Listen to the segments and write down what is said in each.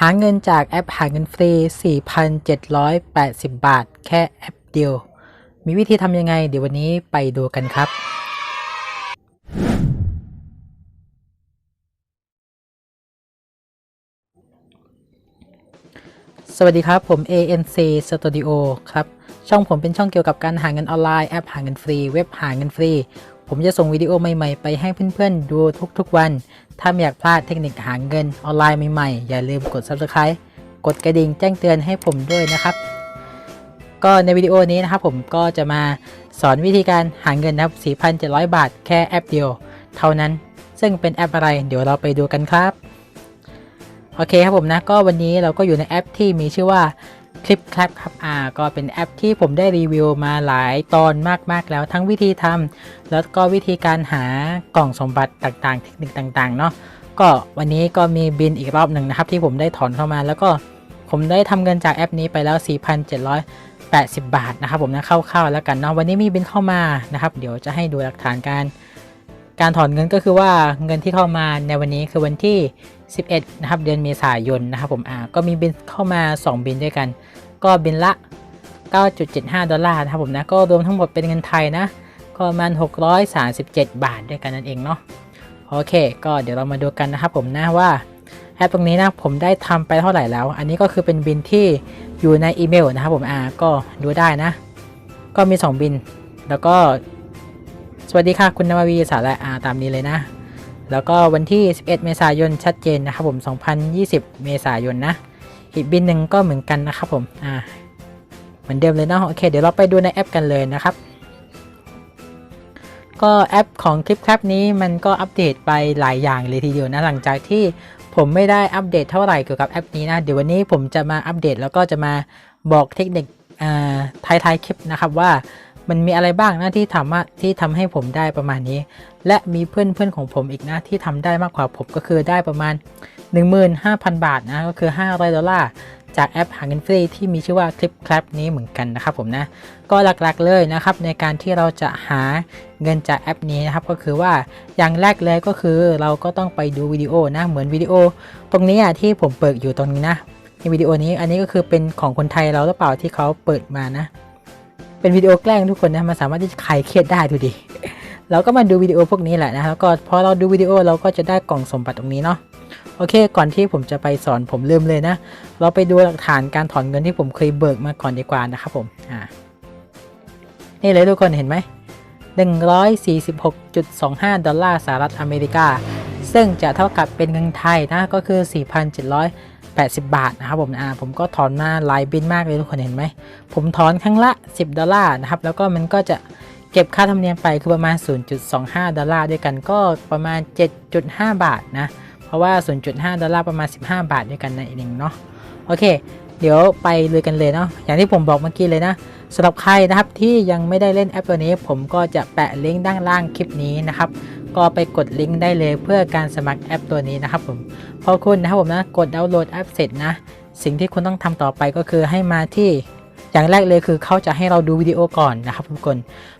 หาเงินจากแอปหาเงินฟรี 4,780 บาท แค่แอปเดียว มีวิธีทำยังไง เดี๋ยววันนี้ไปดูกันครับ สวัสดีครับ ผม ANC Studio ครับ ช่องผมเป็นช่องเกี่ยวกับการหาเงินออนไลน์ แอปหาเงินฟรี เว็บหาเงินฟรี ผมจะส่งวิดีโอใหม่ๆ ไปให้เพื่อนๆ ดูทุกๆวัน ถ้าไม่อยากพลาดเทคนิคหาเงินออนไลน์ใหม่ๆ อย่าลืมกด Subscribe กดกระดิ่งแจ้งเตือนให้ผมด้วยนะครับ ก็ในวิดีโอนี้นะครับผมก็จะมาสอนวิธีการหาเงินนะครับ 4,700 บาทแค่แอปเดียว เท่านั้น ซึ่งเป็นแอปอะไร เดี๋ยวเราไปดูกันครับ โอเคครับผมนะ ก็วันนี้เราก็อยู่ในแอปที่มีชื่อว่า คลิปครับครับอ่าก็เป็นแอปที่ผมได้รีวิวมาหลายตอนมากๆแล้วทั้งวิธีทำแล้วก็วิธีการหากล่องสมบัติต่างๆ เทคนิคต่างๆเนาะก็วันนี้ก็มีบินอีกรอบหนึ่งนะครับ ที่ผมได้ถอนเข้ามาแล้วก็ผมได้ทำเงินจากแอปนี้ไปแล้ว 4,780 บาทนะครับผมนะคร่าวๆแล้วกันเนาะวันนี้มีบินเข้ามานะครับ เดี๋ยวจะให้ดูหลักฐานการ การถอนเงินก็คือว่าเงินที่เข้ามาในวันนี้คือวันที่ 11 นะครับ เดือนเมษายนนะครับผมอ่าก็มีบินเข้ามา 2 บินด้วยกัน ก็บินละ 9.75 ดอลลาร์นะครับผมนะ ก็รวมทั้งหมดเป็นเงินไทยนะ ก็ประมาณ 637 บาทด้วยกันนั่นเองเนาะโอเค ก็เดี๋ยวเรามาดูกันนะครับผมนะว่าแอปตรงนี้นะผมได้ทำไปเท่าไหร่แล้ว อันนี้ก็คือเป็นบินที่อยู่ในอีเมลนะครับผมอ่าก็ดูได้นะ ก็มี 2 บิน แล้วก็ สวัสดีค่ะคุณนววีสาระอาตามนี้เลยนะ แล้วก็วันที่ 11 เมษายนชัดเจนนะครับผม 2020 เมษายนนะ อีกบินหนึ่งก็เหมือนกันนะครับผม อ่า เหมือนเดิมเลยเนาะ โอเค เดี๋ยวเราไปดูในแอปกันเลยนะครับ ก็แอปของคลิปครับนี้มันก็อัปเดตไปหลายอย่างเลยทีเดียวนะ หลังจากที่ผมไม่ได้อัปเดตเท่าไหร่เกี่ยวกับแอปนี้นะ เดี๋ยววันนี้ผมจะมาอัปเดตแล้วก็จะมาบอกเทคนิคอ่าท้ายๆคลิปนะครับว่า มันมีอะไรบ้างนะที่ทำที่ทำให้ผมได้ประมาณนี้ และมีเพื่อนเพื่อนของผมอีกนะที่ทำได้มากกว่าผมก็คือได้ประมาณ 15,000 บาทนะก็คือ 500 ดอลลาร์จากแอปหาเงินฟรีที่มีชื่อว่าคลิปคลับนี้เหมือนกันนะครับผมนะ ก็หลักๆเลยนะครับในการที่เราจะหาเงินจากแอปนี้นะครับก็คือว่าอย่างแรกเลยก็คือเราก็ต้องไปดูวิดีโอนะเหมือนวิดีโอ ตรงนี้อะที่ผมเปิดอยู่ตรงนี้นะในวิดีโอนี้อันนี้ก็คือเป็นของคนไทยเราหรือเปล่าที่เขาเปิดมานะ เป็นวิดีโอแกล้งทุกคนนะมันสามารถที่จะคลายเครียดได้ดูดิเราก็มาดูวิดีโอพวกนี้แหละนะแล้วก็พอเราดูวิดีโอเราก็จะได้กล่องสมบัติตรงนี้เนาะโอเค ก่อนที่ผมจะไปสอนผมลืมเลยนะ เราไปดูหลักฐานการถอนเงินที่ผมเคยเบิกมาก่อนดีกว่านะครับผมอ่านี่เลยทุกคนเห็นไหม146.25 ดอลลาร์สหรัฐอเมริกา ซึ่งจะเท่ากับเป็นเงินไทยนะ ก็คือ 80 บาทนะครับผมอ่าผมก็ถอนมาหลายบินมากเลยทุกคนเห็นไหม ผมถอนครั้งละ 10 ดอลลาร์นะครับ แล้วก็มันก็จะเก็บค่าธรรมเนียมไปคือประมาณ 0.25 ดอลลาร์ด้วยกันก็ประมาณ 7.5 บาทนะ เพราะว่า 0.5 ดอลลาร์ประมาณ 15 บาทด้วยกันนั่นเองเนาะ โอเค เดี๋ยวไปเลยกันเลยเนาะ อย่างที่ผมบอกเมื่อกี้เลยนะสำหรับใครนะครับที่ยังไม่ได้เล่นแอปตัวนี้ ผมก็จะแปะลิงก์ด้านล่างคลิปนี้นะครับ ก็ไปกดลิงก์ได้เลยเพื่อการสมัครแอปตัวนี้นะครับผมพอคุณนะครับผมนะกดดาวน์โหลดแอปเสร็จนะ สิ่งที่คุณต้องทำต่อไปก็คือให้มาที่อย่างแรกเลยคือเขาจะให้เราดูวิดีโอก่อนนะครับทุกคน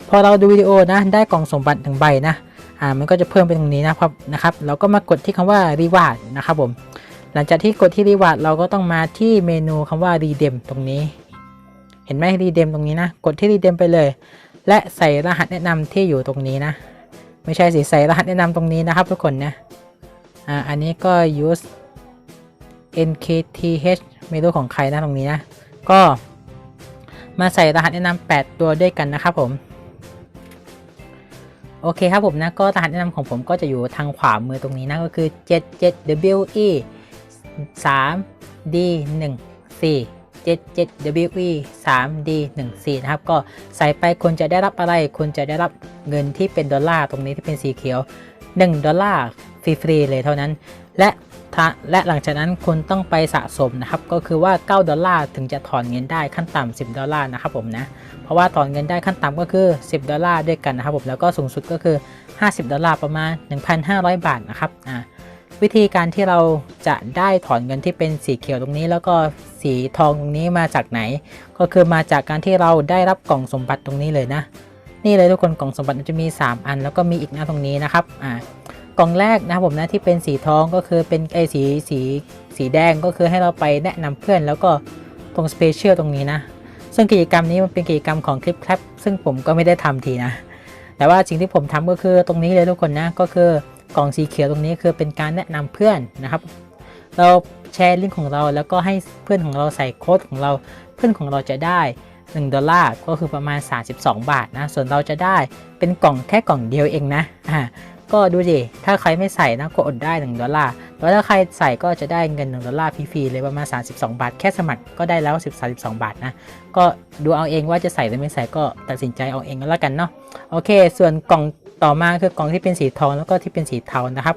พอเราดูวิดีโอนะได้กล่องสมบัติหนึ่งใบนะอ่ามันก็จะเพิ่มเป็นตรงนี้นะครับนะครับเราก็มากดที่คำว่ารีวาร์ดนะครับผมหลังจากที่กดที่รีวาร์ดเราก็ต้องมาที่เมนูคำว่ารีเดมตรงนี้ เห็นไหมรีเดมตรงนี้นะ กดที่รีเดมไปเลย และใส่รหัสแนะนำที่อยู่ตรงนี้นะ ไม่ใช่สิใส่รหัสแนะนำตรงนี้นะครับทุกคนนะอ่าอันนี้ก็ use nkth ไม่รู้ของใครนะตรงนี้นะ ก็มาใส่รหัสแนะนำ8ตัวด้วยกันนะครับผมโอเคครับผมนะก็รหัสแนะนำของผมก็จะอยู่ทางขวามือตรงนี้นะก็คือ 77we 3d 1 4 77we 3d 1 4 นะครับ ก็ใส่ไปคุณจะได้รับอะไร คุณจะได้รับเงินที่เป็นดอลลาร์ตรงนี้ที่เป็นสีเขียว 1 ดอลลาร์ฟรีๆเลยเท่านั้น และและหลังจากนั้นคุณต้องไปสะสมนะครับ ก็คือว่า 9 ดอลลาร์ถึงจะถอนเงินได้ขั้นต่ำ10 ดอลลาร์นะครับผมนะ เพราะว่าถอนเงินได้ขั้นต่ำก็คือ 10 ดอลลาร์ด้วยกันนะครับผม แล้วก็สูงสุดก็คือ 50 ดอลลาร์ประมาณ 1,500 บาทนะครับ อ่า วิธีการที่เราจะได้ถอนเงินที่เป็นสีเขียวตรงนี้ แล้วก็สีทองตรงนี้มาจากไหน ก็คือมาจากการที่เราได้รับกล่องสมบัติตรงนี้เลยนะ นี่เลยทุกคนกล่องสมบัติมันจะมี 3 อัน แล้วก็มีอีกหน้าตรงนี้นะครับอ่ากล่องแรกนะผมนะที่เป็นสีทองก็คือเป็นไอสีสีสีแดงก็คือให้เราไปแนะนำเพื่อน แล้วก็ตรงสเปเชียลตรงนี้นะ ซึ่งกิจกรรมนี้มันเป็นกิจกรรมของคลิปแคปซึ่งผมก็ไม่ได้ทำทีนะ แต่ว่าสิ่งที่ผมทำก็คือตรงนี้เลยทุกคนนะก็คือ กล่องสีเขียวตรงนี้คือเป็นการแนะนำเพื่อนนะครับ เราแชร์ลิงก์ของเราแล้วก็ให้เพื่อนของเราใส่โค้ดของเรา เพื่อนของเราจะได้ 1 ดอลลาร์ก็คือประมาณ 32 บาทนะ ส่วนเราจะได้เป็นกล่องแค่กล่องเดียวเองนะอ่าก็ดูดิ ถ้าใครไม่ใส่นะก็อดได้ 1 ดอลลาร์ แล้วถ้าใครใส่ก็จะได้เงิน 1 ดอลลาร์ฟรีๆเลยประมาณ 32 บาท แค่สมัครก็ได้แล้ว 10 32 บาทนะ ก็ดูเอาเองว่าจะใส่หรือไม่ใส่ก็ตัดสินใจเอาเองก็แล้วกันเนาะ โอเค ส่วนกล่อง ต่อมาคือกล่องที่เป็นสีทองแล้วก็ที่เป็นสีเทานะครับ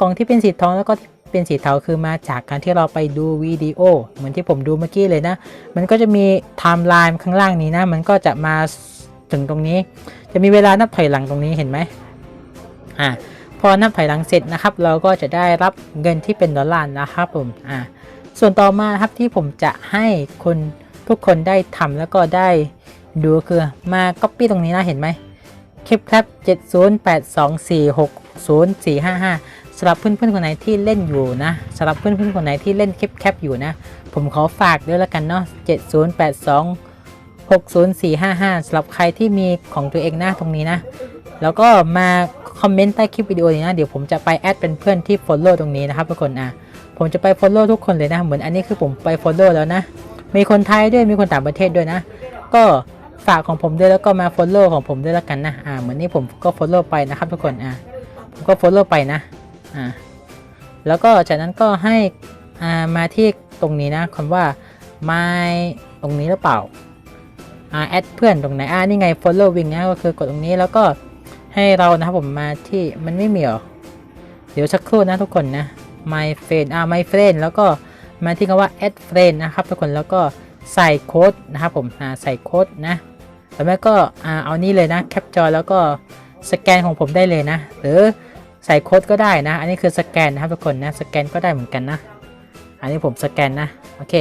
กล่องที่เป็นสีทองแล้วก็ที่เป็นสีเทาคือมาจากการที่เราไปดูวิดีโอ เหมือนที่ผมดูเมื่อกี้เลยนะ มันก็จะมีไทม์ไลน์ข้างล่างนี้นะ มันก็จะมาถึงตรงนี้ จะมีเวลานับถอยหลังตรงนี้เห็นไหมอ่าพอนับถอยหลังเสร็จนะครับ เราก็จะได้รับเงินที่เป็นดอลลาร์นะครับผมอ่าส่วนต่อมาครับที่ผมจะให้คนทุกคนได้ทำแล้วก็ได้ดูคือมา Copy ตรงนี้นะเห็นไหม คลิปครับ 7082460455สำหรับเพื่อนๆคนไหนที่เล่นอยู่นะสำหรับเพื่อนๆคนไหนที่เล่นคลิปแคปอยู่นะ ผมขอฝากด้วยล้วกันเนาะ7082600455สำหรับใครที่มีของตัวเองนะตรงนี้นะ แล้วก็มาคอมเมนต์ใต้คลิปวิดีโอนี้นะ เดี๋ยวผมจะไปแอดเป็นเพื่อนที่ Follow ตรงนี้นะครับทุกคนอะผมจะไป Follow ทุกคนเลยนะ เหมือนอันนี้คือผมไป Follow แล้วนะ มีคนไทยด้วย มีคนต่างประเทศด้วยนะ ก็ ฝากของผมด้วยแล้วก็มา Follow ของผมด้วยแล้วกันนะอ่าเหมือนนี้ผมก็ Follow ไปนะครับทุกคนอ่าผมก็ Follow ไปนะอ่าแล้วก็จากนั้นก็ให้อ่ามาที่ตรงนี้นะคำว่า my ตรงนี้หรือเปล่าอ่าแอดเพื่อนตรงไหนอ่านี่ไง following นะก็คือกดตรงนี้แล้วก็ให้เรานะครับผมมาที่มันไม่มีหรอเดี๋ยวสักครู่นะทุกคนนะ my friend อ่า my friend แล้วก็มาที่คำว่า add friend นะครับทุกคนแล้วก็ ใส่โค้ดนะครับผมใส่โค้ดนะแล้วแม่ก็เอานี่เลยนะแคปจอแล้วก็สแกนของผมได้เลยนะ หรือใส่โค้ดก็ได้นะ อันนี้คือสแกนนะครับทุกคนนะสแกนก็ได้เหมือนกันนะ อันนี้ผมสแกนนะโอเค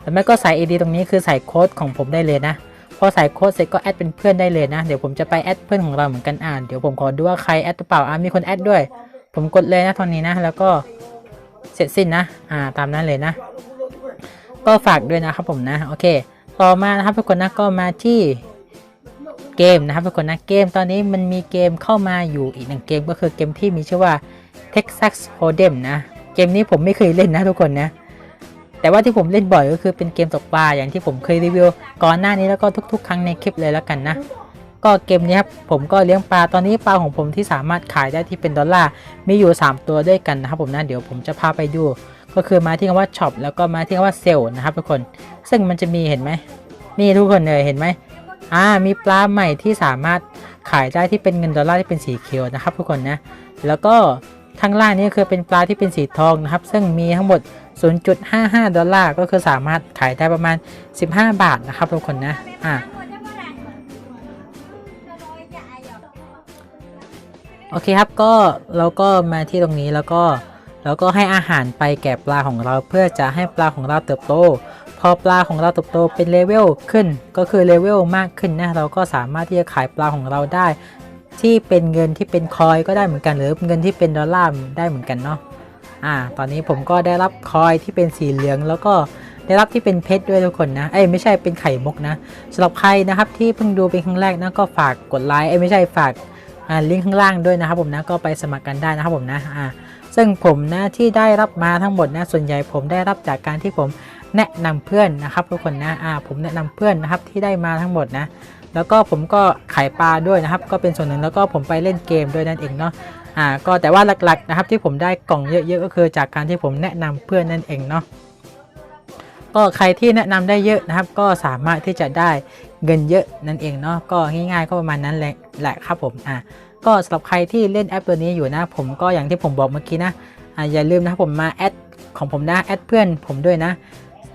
แล้วแม่ก็ใส่ ID ตรงนี้คือใส่โค้ดของผมได้เลยนะพอใส่โค้ดเสร็จก็แอดเป็นเพื่อนได้เลยนะ เดี๋ยวผมจะไปแอดเพื่อนของเราเหมือนกันอ่านเดี๋ยวผมขอดูว่าใครแอดหรือเปล่าอ่ามีคนแอดด้วย ผมกดเลยนะตอนนี้นะ แล้วก็เสร็จสิ้นนะอ่าตามนั้นเลยนะ ก็ฝากด้วยนะครับผมนะโอเค ต่อมานะครับทุกคนนะก็มาที่เกมนะครับทุกคนนะเกมตอนนี้มันมีเกมเข้ามาอยู่อีกหนึ่งเกมก็คือเกมที่มีชื่อว่า Texas Hold'em นะ เกมนี้ผมไม่เคยเล่นนะทุกคนนะแต่ว่าที่ผมเล่นบ่อยก็คือเป็นเกมตกปลาอย่างที่ผมเคยรีวิวก่อนหน้านี้แล้วก็ทุก ๆ ครั้งในคลิปเลยแล้วกันนะ ก็เกมนี้ครับผมก็เลี้ยงปลาตอนนี้ปลาของผมที่สามารถขายได้ที่เป็นดอลลาร์มีอยู่ 3 ตัวด้วยกันนะครับผมนะเดี๋ยวผมจะพาไปดู ก็คือมาที่คำว่าช็อปแล้วก็มาที่คำว่าเซลล์นะครับทุกคน ซึ่งมันจะมีเห็นไหมนี่ทุกคนเลยเห็นไหมอ่ามีปลาใหม่ที่สามารถขายได้ที่เป็นเงินดอลลาร์ที่เป็นสีเขียวนะครับ ทุกคนนะแล้วก็ข้างล่างนี้คือเป็นปลาที่เป็นสีทองนะครับ ซึ่งมีทั้งหมด 0.55 ดอลลาร์ก็คือสามารถขายได้ประมาณ 15 บาทนะครับทุกคนนะอ่าโอเคครับก็เราก็มาที่ตรงนี้แล้วก็ เราก็ให้อาหารไปแก่ปลาของเราเพื่อจะให้ปลาของเราเติบโต พอปลาของเราเติบโตเป็นเลเวลขึ้น ก็คือเลเวลมากขึ้นนะเราก็สามารถที่จะขายปลาของเราได้ ที่เป็นเงินที่เป็นคอยก็ได้เหมือนกันหรือเงินที่เป็นดอลลาร์ได้เหมือนกันเนาะอ่า ตอนนี้ผมก็ได้รับคอยที่เป็นสีเหลืองแล้วก็ได้รับที่เป็นเพชรด้วยทุกคนนะ เอ้ยไม่ใช่เป็นไข่มุกนะสำหรับใครนะครับที่เพิ่งดูเป็นครั้งแรกนะก็ฝากกดไลค์ เอ้ยไม่ใช่ฝากลิงก์ข้างล่างด้วยนะครับผมนะก็ไปสมัครกันได้นะครับผมนะ อ่า ซึ่งผมนะที่ได้รับมาทั้งหมดนะส่วนใหญ่ผมได้รับจากการที่ผมแนะนำเพื่อนนะครับทุกคนนะอ่าผมแนะนำเพื่อนนะครับที่ได้มาทั้งหมดนะแล้วก็ผมก็ขายปลาด้วยนะครับ ก็เป็นส่วนหนึ่งแล้วก็ผมไปเล่นเกมด้วยนั่นเองเนาะอ่าก็แต่ว่าหลักๆนะครับที่ผมได้กล่องเยอะๆก็คือจากการที่ผมแนะนำเพื่อนนั่นเองเนาะก็ใครที่แนะนำได้เยอะนะครับ ก็สามารถที่จะได้เงินเยอะนั่นเองเนาะก็ง่ายๆก็ประมาณนั้นแหละครับผมอ่า ก็สำหรับใครที่เล่นแอปตัวนี้อยู่นะ ผมก็อย่างที่ผมบอกเมื่อกี้นะอย่าลืมนะผมมาแอดของผมนะแอดเพื่อนผมด้วยนะ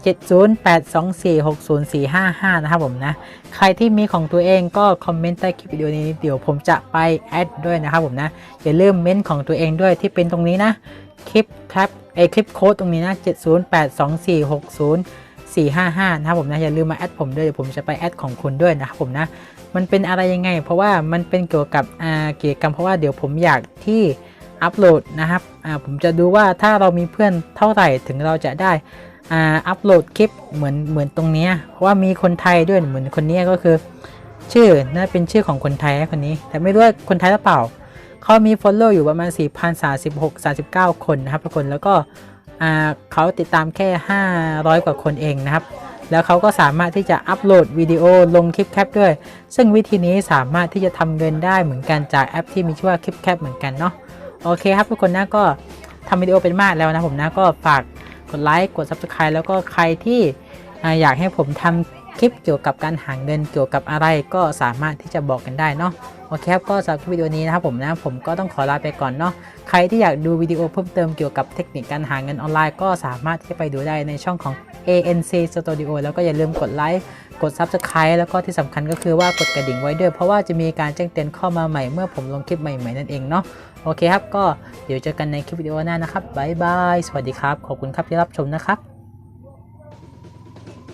7082460455 นะครับผมนะ ใครที่มีของตัวเองก็คอมเมนต์ใต้คลิปวิดีโอนี้เดี๋ยวผมจะไปแอดด้วยนะครับผมนะ อย่าลืมเม้นของตัวเองด้วยที่เป็นตรงนี้นะ คลิปแท็บไอคลิปโค้ดตรงนี้นะ 455 นะครับผมนะอย่าลืมมาแอดผมด้วยเดี๋ยวผมจะไปแอดของคุณด้วยนะครับผมนะมันเป็นอะไรยังไง เพราะว่ามันเป็นเกี่ยวกับอ่ากิจกรรมเพราะว่าเดี๋ยวผมอยากที่อัปโหลดนะครับอ่าผมจะดูว่าถ้าเรามีเพื่อนเท่าไหร่ถึงเราจะได้อ่าอัปโหลดคลิปเหมือนเหมือนตรงนี้เพราะว่ามีคนไทยด้วยเหมือนคนนี้ก็คือ ชื่อน่าเป็นชื่อของคนไทยคนนี้ แต่ไม่รู้ว่าคนไทยหรือเปล่าเขามี follow อยู่ประมาณ 4,036 39 คนนะครับทุกคนแล้วก็ เขาติดตามแค่ 500 กว่าคนเองนะครับ แล้วเขาก็สามารถที่จะอัปโหลดวิดีโอลงคลิปแคปด้วย ซึ่งวิธีนี้สามารถที่จะทำเงินได้เหมือนกันจากแอปที่มีชื่อว่าคลิปแคปเหมือนกันเนาะโอเคครับทุกคนนะก็ทำวิดีโอเป็นมากแล้วนะผมนะก็ฝากกดไลค์กด subscribe แล้วก็ใครที่อ่าอยากให้ผมทำ คลิปเกี่ยวกับการหาเงินเกี่ยวกับอะไรก็สามารถที่จะบอกกันได้เนาะโอเคครับก็สำหรับคลิปวิดีโอนี้นะครับผมนะผมก็ต้องขอลาไปก่อนเนาะใครที่อยากดูวิดีโอเพิ่มเติมเกี่ยวกับเทคนิคการหาเงินออนไลน์ ก็สามารถที่จะไปดูได้ในช่องของ ANC Studio แล้วก็อย่าลืมกดไลค์กด Subscribe แล้วก็ที่สำคัญก็คือว่ากดกระดิ่งไว้ด้วย เพราะว่าจะมีการแจ้งเตือนเข้ามาใหม่เมื่อผมลงคลิปใหม่ๆนั่นเองเนาะโอเคครับก็เดี๋ยวเจอกันในคลิปวิดีโอหน้านะครับบ๊ายบายสวัสดีครับ ขอบคุณครับที่รับชมนะครับ